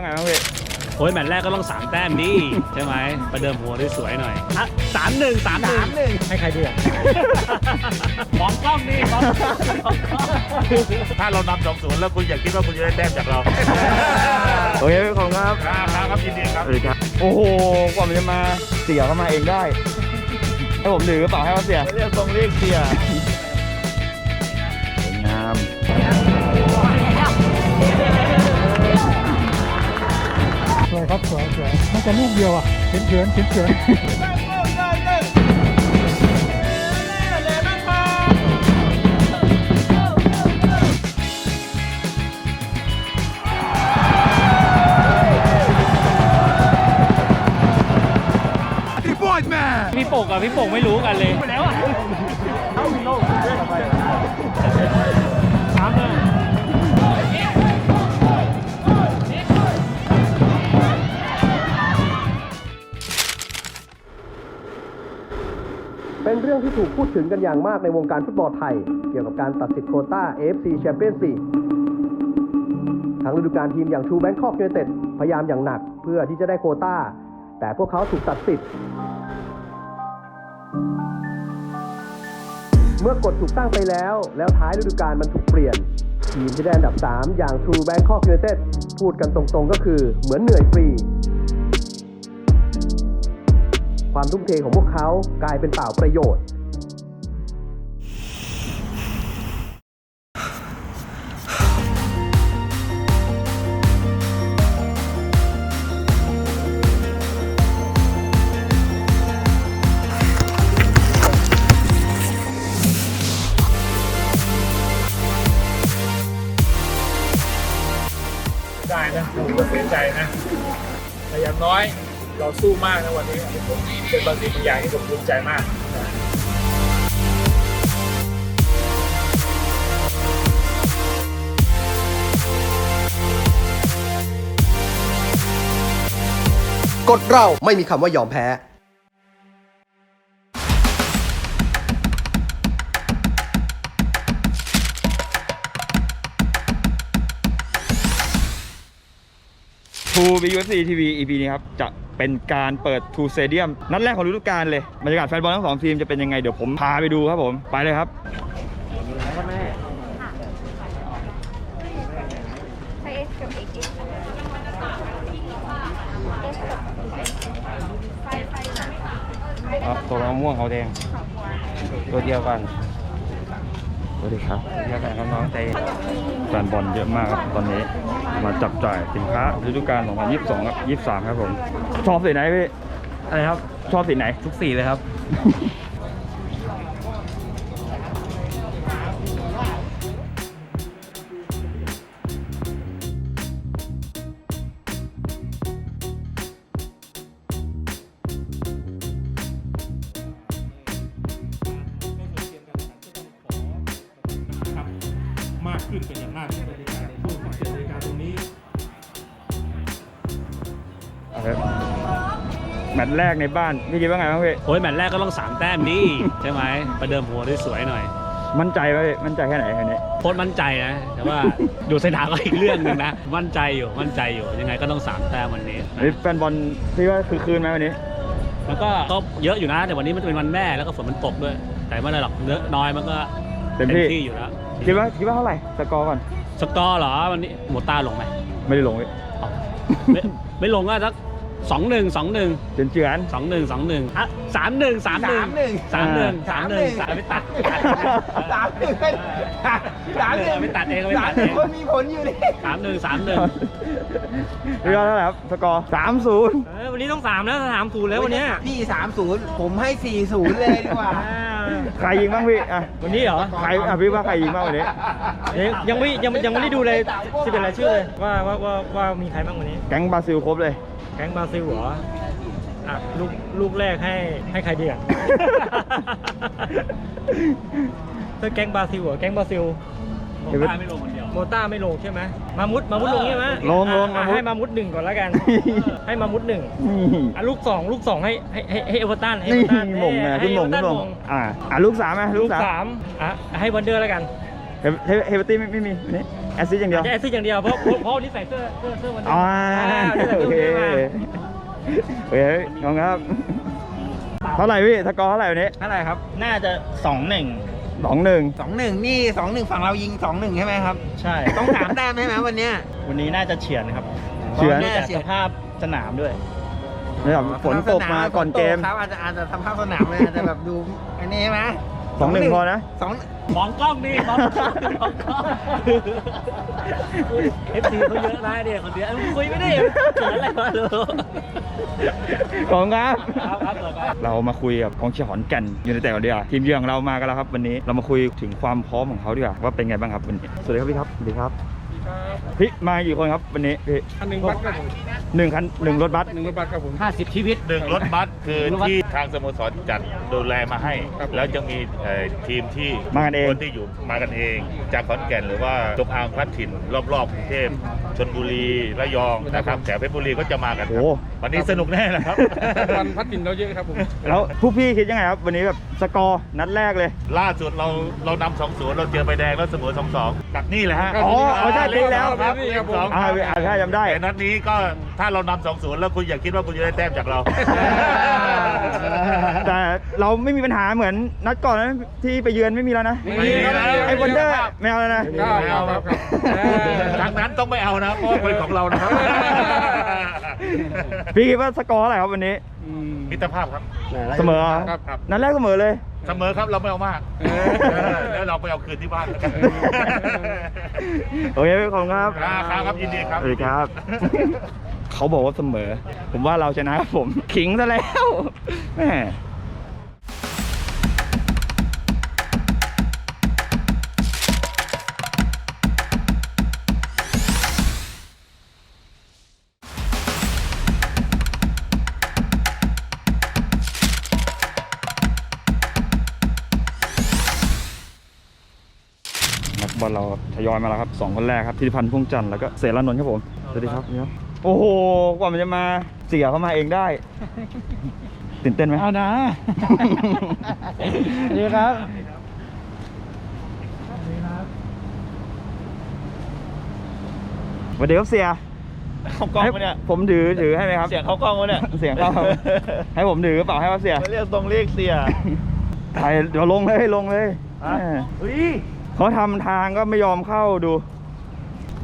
ว่าไงบ้างพี่โอ้ยแมตช์แรกก็ต้องสามแต้มดิใช่ไหมประเดิมหัวได้สวยหน่อยอะสามหนึ่งสามหนึ่ง ให้ใครดีอะ มองกล้องดิมองกล้องมองกล้องถ้าเรานำสองศูนย์แล้วคุณอย่าคิดว่าคุณจะได้แต้มจากเรา โอเคขอบคุณครับครับครับครับยินดีครับ สวัสดีครับ โอ้โหกว่ามันจะมาเสียเข้ามาเองได้ให้ผมถือกระเป๋าให้เขาเสียเรียกตรงเรียกเสีย ครับสวยสวยน่าจะลูกเดียวอะเฉือนเฉือนเฉือนเฉือนพี่โป่งกับพี่โป่งไม่รู้กันเลย ถูกพูดถึงกันอย่างมากในวงการฟุตบอลไทย เกี่ยวกับการตัดสิทธิ์โคต้า AFC Champions League ทั้งฤดูกาลทีมอย่างชูแบงคอกยูไนเต็ดพยายามอย่างหนักเพื่อที่จะได้โคต้า แต่พวกเขาถูกตัดสิทธิ์ เมื่อกฎถูกตั้งไปแล้ว แล้วท้ายฤดูกาลมันถูกเปลี่ยน ทีมที่ได้อันดับ 3 อย่าง True Bangkok United พูดกันตรงๆ ก็คือเหมือนเหนื่อยฟรี ความทุ่มเทของพวกเขากลายเป็นเปล่าประโยชน์ สู้มากนะวันนี้ผมเป็นบางสิ่งบางอย่างที่ผมภูมิใจมากนะกฎเราไม่มีคำว่ายอมแพ้ทูบียูซีทีวีอีพีนี้ครับจะ เป็นการเปิดทูสเตเดียม นัดแรกของฤดูกาลเลยบรรยากาศแฟนบอลทั้งสองทีมจะเป็นยังไงเดี๋ยวผมพาไปดูครับผมไปเลยครับใช้ S กับ X อะตัวมะม่วงเขาแดง ตัวเดียวกัน สวัสดีครับเดียวกันครับน้องใจแฟนบอลเยอะมากครับตอนนี้มาจับจ่ายสินค้าฤดูกาล2022ครับ23 ครับผม ชอบสีไหนพี่อะไรครับ ชอบสีไหน ทุกสีเลยครับ แมตช์แรกในบ้านพี่คิดว่าไงบ้างพี่โอ้ยแมตช์แรกก็ต้องสามแต้มดิ ใช่ไหมประเดิมหัวได้สวยหน่อย มั่นใจไหมพี่มั่นใจแค่ไหนคันนี้โค้ชมั่นใจนะ แต่ว่าดูสนามก็อีกเรื่องหนึ่งนะ มั่นใจอยู่มั่นใจอยู่ยังไงก็ต้องสามแต้มวันนี้ เฮ้ยแฟนบอลพี่ว่าคือคืนไหมวันนี้ แล้วก็ก็เยอะอยู่นะแต่วันนี้มันเป็นวันแม่แล้วก็ฝนมันตกด้วย แต่ไม่เป็นไรหรอกเยอะน้อยมันก็เต็มที่ อยู่แล้วคิดว่าคิดว่าเท่าไหร่สกอร์ก่อนสกอร์เหรอวันนี้โมต้าลงไหมไม่ได้ลงพี่ เอาไม่ ไม่ลงก็สัก สองหนึ่งสองหนึ่งเจือนเจือน สองหนึ่งสองหนึ่งอะสามหนึ่งสามหนึ่งสามหนึ่งสามหนึ่งสามไม่ตัดสามหนึ่งสามหนึ่งไม่ตัดเองไม่สาตัมดหเอนึ่งงคนมีผลอยู่นี่สามหนึ่งสามหนึ่งพี่ว่าเท่าไหร่ครับสกอร์สามศูนย์วันนี้ต้องสามแล้วสามศูนย์แล้ววันเนี้ยพี่สามศูนย์ผมให้สี่ศูนย์เลยดีกว่าใครยิงบ้างพี่อะวันนี้เหรอ ใครอะพี่ว่าใครยิงบ้างวันนี้ ยังยังไม่ยังยังไม่ได้ดูเลยที่เป็นรายชื่อเลยว่าว่าว่าว่ามีใครบ้างวันนี้ แก๊งบราซิลครบเลยแก๊งบราซิลเหรออะลูกลูกแรกให้ให้ใครดีอะ ถ้าแก๊งบราซิลเหรอแก๊งบราซิลโมต้าไม่ลงคนเดียว โมต้าไม่ลงใช่ไหมมามุดมามุดลงใช่ไหมลงลงอะมามุด ให้มามุดหนึ่งก่อนแล้วกัน ให้มามุดหนึ่งนี่อะลูกสองลูกสองให้ให้ให้ให้เอเวอร์ตันให้เอนี่เวอร์ตันมงนะให้ขึ้นมงเอขึ้นเวอมร์ตังอะอะลูกสามไหมลูลูกกสามสามอะให้วันเดอร์แล้วกันเฮเฮเฮเบอร์ตี้ไม่ไม่มีวันนี้ แอสซิสต์อย่างเดียว จะแอสซิสต์อย่างเดียวเพราะเพราะเพราะวันนี้ใส่เสื้อเสื้อเสื้อวันนี้อ๋ออ่าเสื้อโอเสื้อเควันนี้มาโอเคน้องครับ เท่าไหร่พี่สกอร์เท่าไหร่วันนี้เท่าไหร่ครับน่าจะสองหนึ่งสองหนึ่งสองหนึ่งนี่สองหนึ่งฝั่งเรายิงสองหนึ่งใช่ไหมครับ ใช่ ต้องสามแต้มใช่ไหมวันเนี้ย วันนี้น่าจะเฉียนครับเฉือนพราะจากสภาพสนามด้วยนี่แบบฝนตกมาก่อนเกม ครับอาจจะอาจจะทำภาพสนามเลยอาจจะแบบดูอันนี้ใช่ไหม สองหนึ่งพอนะสองมองกล้องนี่มองกล้องมองกล้องเอฟซีเขาเยอะนะเนี่ยคนเดียวเอ้ยคุยไม่ได้เกิดอะไรมาเลยขอบคุณครับครับครับเปิดไปเรามาคุยกับกองเชียร์ขอนแก่นอยู่ในแต่กันดีกว่าทีมเยือนของเรามากันแล้วครับวันนี้เรามาคุยถึงความพร้อมของเขาดีกว่าว่าเป็นไงบ้างครับวันนี้สวัสดีครับพี่ครับสวัสดีครับ พี่มากี่คนครับวันนี้พี่หนึ่งบัตรครับผมหนึ่งคันหนึ่งรถบัสหนึ่งรถบัตรครับผม ห้าสิบชีวิต หนึ่งรถบัสคือที่ทางสโมสรจัดดูแลมาให้แล้วจะมีเอ่อทีมที่มากันเอง คนที่อยู่มากันเอง จากขอนแก่นหรือว่าจงอางพลัดถิ่นรอบๆกรุงเทพชนบุรีระยองนะครับแต่เพชรบุรีก็จะมากันครับโอ้ วันนี้สนุกแน่นะครับ วันพัดดินเราเยอะครับผม แล้วผู้พี่คิดยังไงครับ วันนี้แบบ สกอร์นัดแรกเลย ล่าสุดเราเรานำสองศูนย์เราเจอใบแดงแล้วเสมอสองสองกับนี่แหละฮะอ๋อเอาใช่ปีแล้วครับนี่ครับผมสองอ่าอ่าใช่จำได้แต่นัดนี้ก็ถ้าเรานำสองศูนย์แล้วคุณอย่าคิดว่าคุณจะได้แต้มจากเรา แต่เราไม่มีปัญหาเหมือนนัดก่อนนะที่ไปเยือนไม่มีแล้วนะไม่มีครับไอ้วันเดอร์ไม่เอาแล้วนะครับครับครับทางนั้นต้องไม่เอานะเพราะว่าเป็นของเรานะครับพี่คิดว่าสกอร์อะไรครับวันนี้ มิตรภาพครับ เสมอครับครับ นัดแรกเสมอเลย เสมอครับเราไม่เอามากเออเออแล้วเราไปเอาคืนที่บ้านแล้วกันโอเคขอบคุณครับครับครับยินดีครับ สวัสดีครับ เขาบอกว่าเสมอ ผมว่าเราชนะครับผม ขิงซะแล้วแม่ ยอยมาแล้วครับสองคนแรกครับธิติพันธ์พ่วงจันทร์แล้วก็เสรานนท์ครับผมสวัสดีครับเนี่ยโอ้โหกว่ามันจะมาเสียเข้ามาเองได้ ตื่นเต้นไหมเอานะ สวัสดีครับ สวัสดีครับเสียเขากล้องปะเนี่ย ให้ผมถือถือให้ไหมครับ เสียงเขากล้องวะเนี่ยเสียงเข้าให้ผมถือหรือเปล่าให้ครับเสีย เรียกตรงเรียกเสียถ่ายเดี๋ยวลงเลยลงเลยอะแม่เฮ้ย เขาทำทางก็ไม่ยอมเข้าดู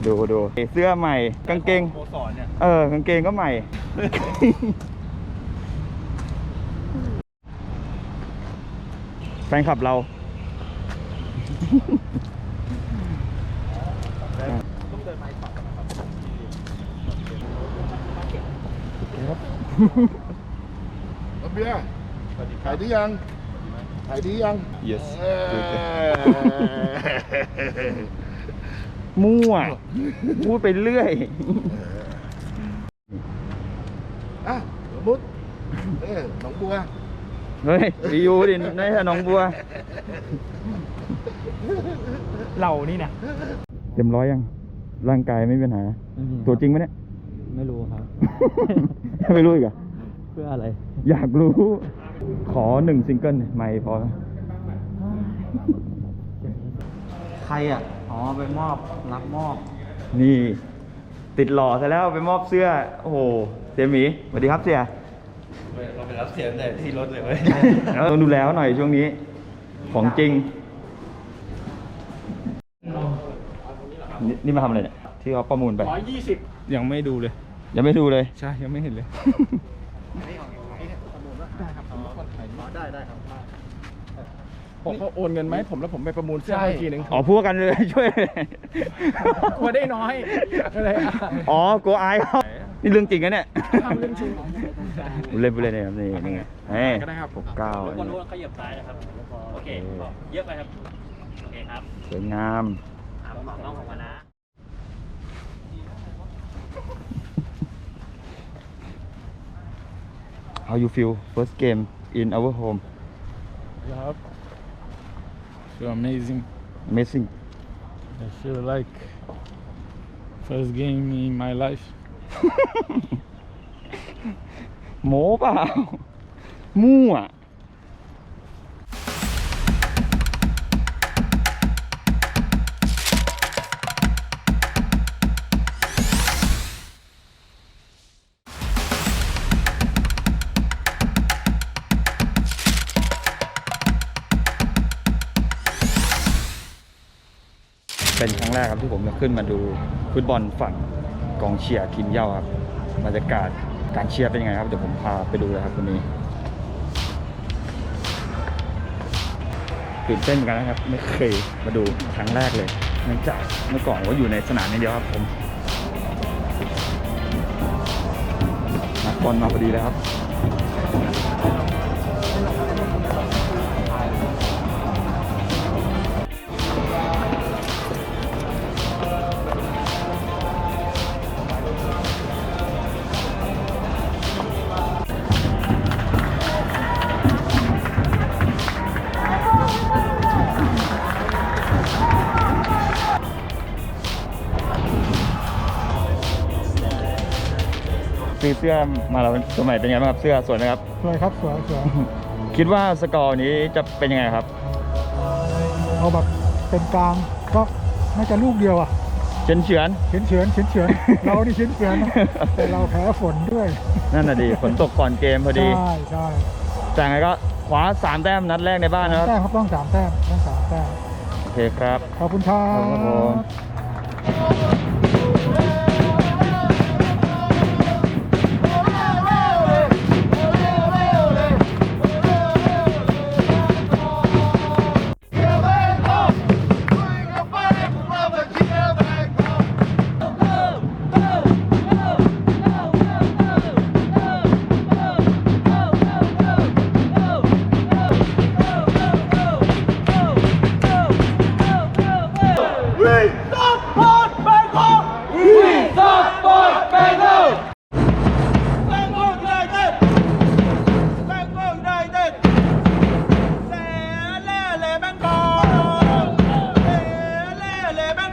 ดูดูเสื้อใหม่ กางเกง โมสอนเนี่ยเออกางเกงก็ใหม่ แฟนคลับเราเบียร์ถ่ายดียัง ถ่ายดียัง yes เอ่อมั่วพูดไปเรื่อยอะสมมุติเออหนองบัวเฮ้ยรียูดิไม่ใช่น้องบัว เรานี่นะเต็มร้อยยัง ร่างกายไม่มีปัญหา ตัวจริงไหมเนี่ย ไม่รู้ครับ ไม่รู้อีกเหรอะเพื่ออะไร อยากรู้ ขอหนึ่งซิงเกิลไม่พอ ใครอะ อ๋อ ไปมอบ รับมอบ นี่ ติดหล่อซะแล้วไปมอบเสื้อ โอ้โห เสียหมีสวัสดีครับเสียเราไปรับเสียงแต่ที่รถเลยเว้ยเราต้องดูแลเขาหน่อยช่วงนี้ ของจริง นี่นี่มาทำอะไรเนี่ย ที่เขาประมูลไปยังไม่ดูเลย ยังไม่ดูเลย ใช่ ยังไม่เห็นเลย ผมเขาโอนเงินมาให้ผมแล้วผมไปประมูลเสื้อให้ทีหนึ่งอ๋อพูดกันเลยช่วย กลัวได้น้อยก็เลยอะอ๋อกลัวอายเขานี่เรื่องจริงนะเนี่ยทำเรื่องจริงเล่นไปเลยเนี่ยครับนี่นี่ไงเฮ้ยก็ได้ครับหกเก้าทุกคนรู้ว่าเขาเหยียบซ้ายนะครับ โอเคเยอะไปครับ โอเคครับสวยงามอะผมน้องของมานะ How you feel first game in our home Yup. Feel amazing. amazing I feel like first game in my life. โมเปล่า มั่ว กครับที่ผมจะขึ้นมาดูฟุตบอลฝั่งกองเชียร์ทีมเย้าครับบรรยากาศการเชียร์เป็นยังไงครับเดี๋ยวผมพาไปดูเลยครับวันนี้ตื่นเต้นเหมือนกันนะครับ ไม่เคยมาดูครั้งแรกเลยเนื่องจากเมื่อก่อนว่าอยู่ในสนามอย่เดียวครับผมนักบอลมาพอดีเลยครับ สื้อมาแล้วตัวใหม่เป็นไงบ้างครับเสื้อสวยไหมครับ สวยครับสวยสวยคิดว่าสกอร์นี้จะเป็นยังไงครับ เอาแบบเป็นกลางก็น่าจะลูกเดียวอะเฉือนเฉือนเฉือนเฉือนเฉือนเฉือนเรานี่เฉือนเฉือนนะแต่เราแพ้ฝนด้วยๆนั่นน่ะดีฝนตกก่อนเกมพอดีใช่ใช่แต่ไงก็คว้าสามแต้มนัดแรกในบ้านนะครับแต้มครับต้องสามแต้มต้องสามแต้มโอเคครับขอบคุณครัขอบคุณครับ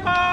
Tampa!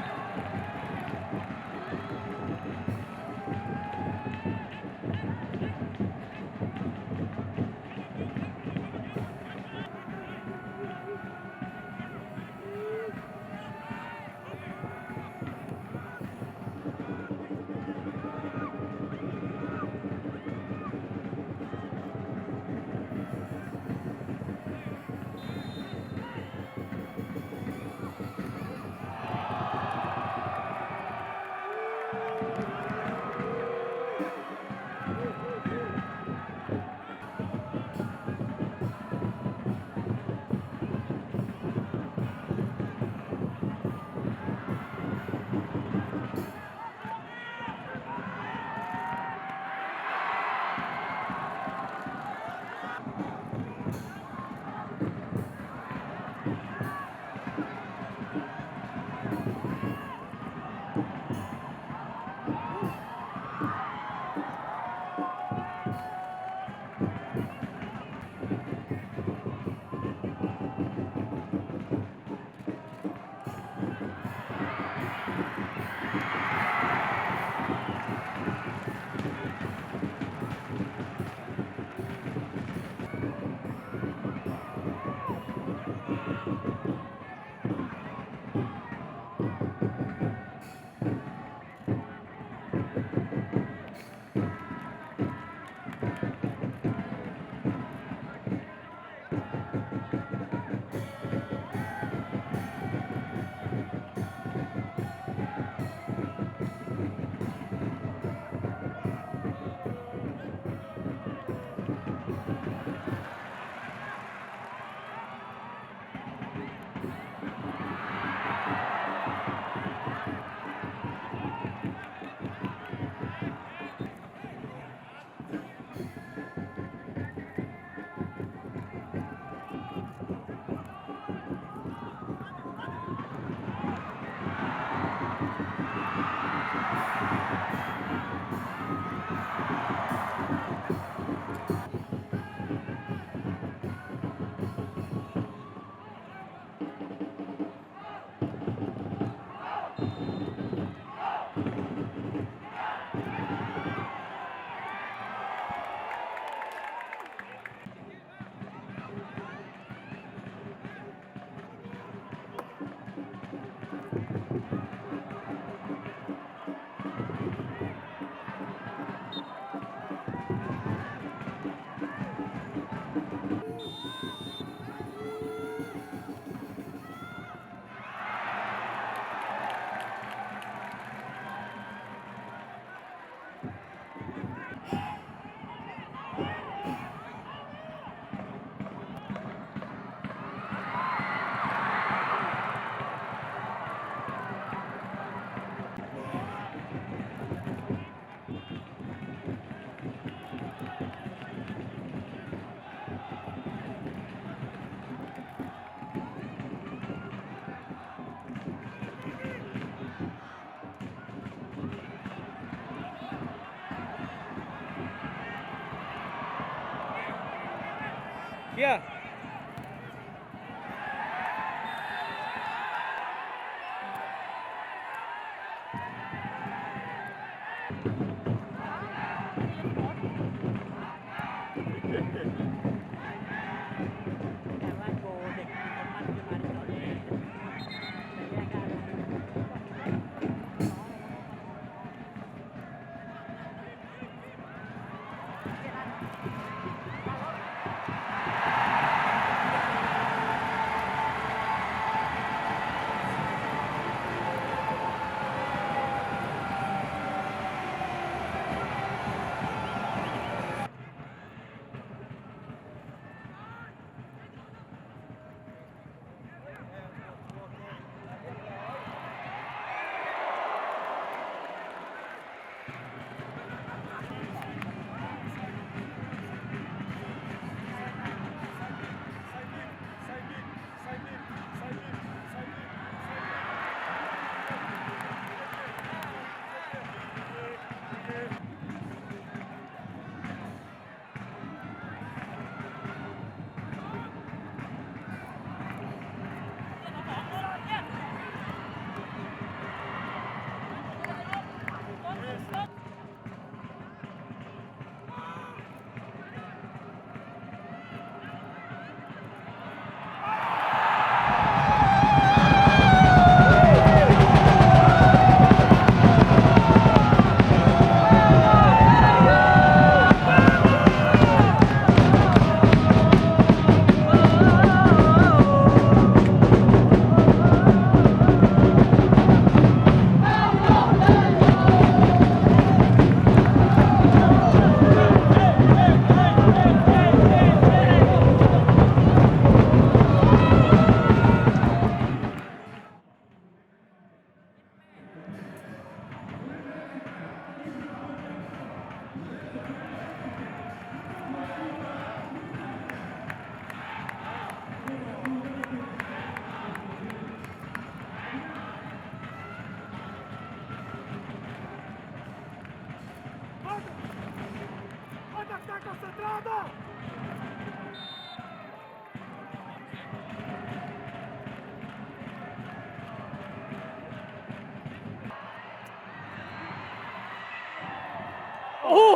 โอ้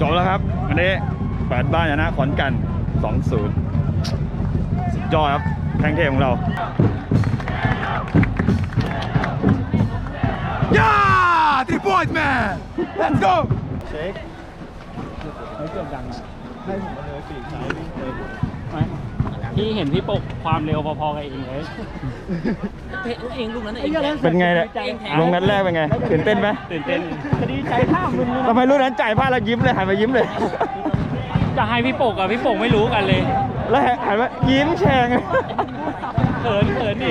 จบแล้วครับวันนี้แปดบ้านชนะขอนแกัน2-0สุดยอดครับแข้งเทพของเรา Yeah! Three points, man! Let's go! พี่เห็นพี่ปกความเร็วพอๆกับเองเลยเองลูกนั้นเองเป็นไงเนี่ยลงนัดแรกเป็นไงตื่นเต้นไหมตื่นเต้นดีใจท่ามึนทำไมรุ่นนั้นจ่ายพลาดแล้วยิ้มเลยหันมายิ้มเลย จะให้พี่ปกกับพี่ปกไม่รู้กันเลย แล้วหันมายิ้มแฉ่งเขินเขินดิ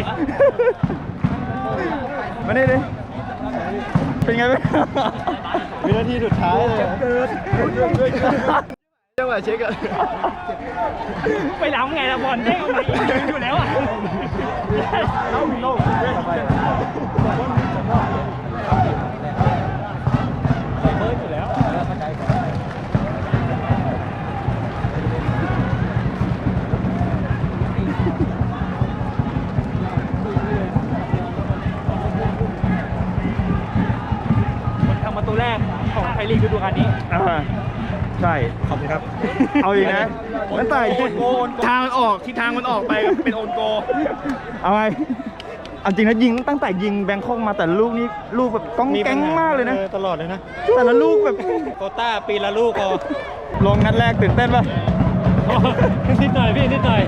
มานี่ดิเป็นไงบ้างวินาทีสุดท้ายเลยเกิดจังหวะเช็คอะไปล้ำไงละบอลเด้งออกมาอีกยิงอยู่แล้วอะ ทำประตูแรกของไทยลีกฤ ดูกาลนี้อ่าใช่ ขอบคุณครับ เอาอีกนะนั่นตายโอนโกนทางมันออกที่ทางมันออกไปเป็นโอนโก เอาไงเอาจริงนะยิงตั้งแต่ยิงแบงคอกมาแต่ลูกนี้ลูกแบบก้องแก๊งมากเลยนะออตลอดเลยนะ แต่ละลูกแบบ โควต้าปีละลูกพอลงนัดแรกตื่นเต้นป่ะ นิดหน่อยพี่นิดหน่อย